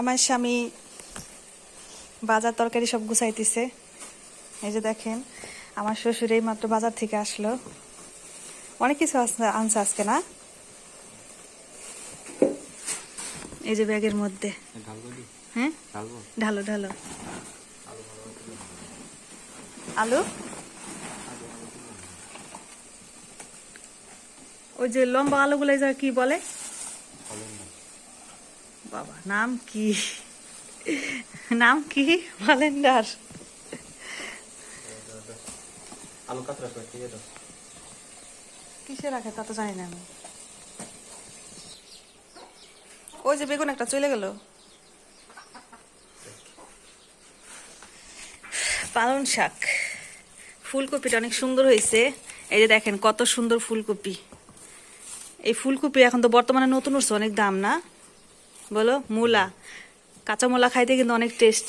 আমার স্বামী বাজার তরকারি সব গুছাইতেছে। এই যে দেখেন আমার শ্বশুর এই মাত্র বাজার থেকে আসলো। অনেক কিছু আনছে আজকে না? এই যে ব্যাগের মধ্যে। হ্যাঁ? ঢালো ঢালো। আলু? ওই যে লম্বা আলুগুলো যা কি বলে? বাবা নাম কি? নাম কি? ভলেন্ডার আলু কাতরা করে কিসে রাখে তা তো জানি না আমি। ওই যে বেগুন একটা চলে গেল। পালং শাক। ফুলকপিটা অনেক সুন্দর হয়েছে। এই যে দেখেন কত সুন্দর ফুলকপি। এই ফুলকপি এখন তো বর্তমানে নতুন উঠছে অনেক দাম না? বলো, মূলা। কাঁচা মূলা খাইতে কিন্তু অনেক টেস্ট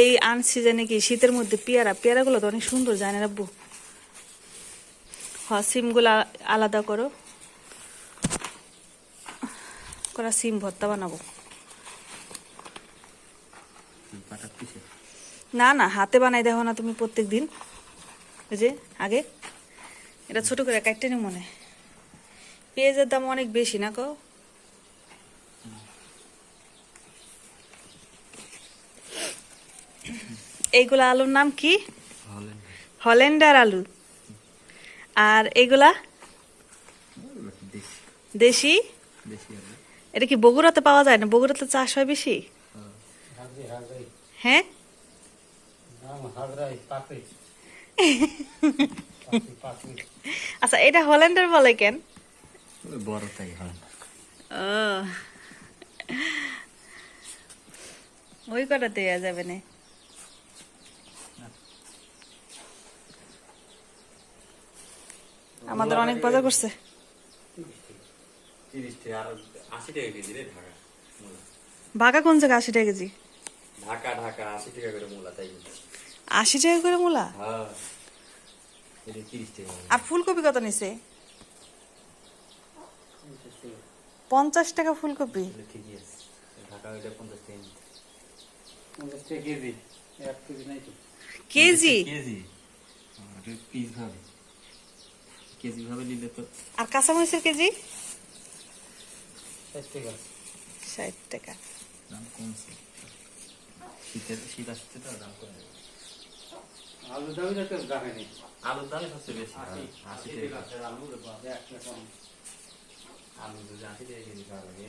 এই আন সিজনে কি শীতের মধ্যে পেয়ারা? পেয়ারাগুলো তো অনেক সুন্দর জানে রাব্বু হ্যাঁ সিমগুলো আলাদা করো। করা সিম ভর্তা বানাবো। না না, হাতে বানাই দেখো না তুমি প্রত্যেক দিন যে, আগে। এটা ছোট করে কাটতে নি মনে পেঁয়াজের দাম অনেক বেশি না কো এইগুলা আলুর নাম কি? হল্যান্ডার আলু। আর এগুলা দেশি? এটা কি বগুড়াতে পাওয়া যায় না? বগুড়াতে চাষ হয় বেশি? হ্যাঁ? আচ্ছা এটা হল্যান্ডার বলে কেন? ওই কটা দেওয়া যাবে না। আমাদের অনেক বাজার করছে। মূলা। ভাগা কোন জায়গায় আশি টাকা কেজি? ঢাকা ঢাকা আশি টাকা করে মূলা তাই আশি টাকা করে মূলা? হ্যাঁ টাকা আর ফুলকপি কত নিছে? পঞ্চাশ টাকা ফুলকপি। কেজি। কেজি নাই তো। কেজি ভাবে নিলে তো। আর কাঁচামরিচের কেজি? ষাট টাকা। ষাট টাকা। দাম কমছে। শীতের শীত আসছে তো দাম কমে যাবে। আলু দামি তো দামে আলুর দামই সবচেয়ে বেশি। আশি। টাকা। আলু এক আলু যদি আশি টাকা কেজি পাওয়া লাগে।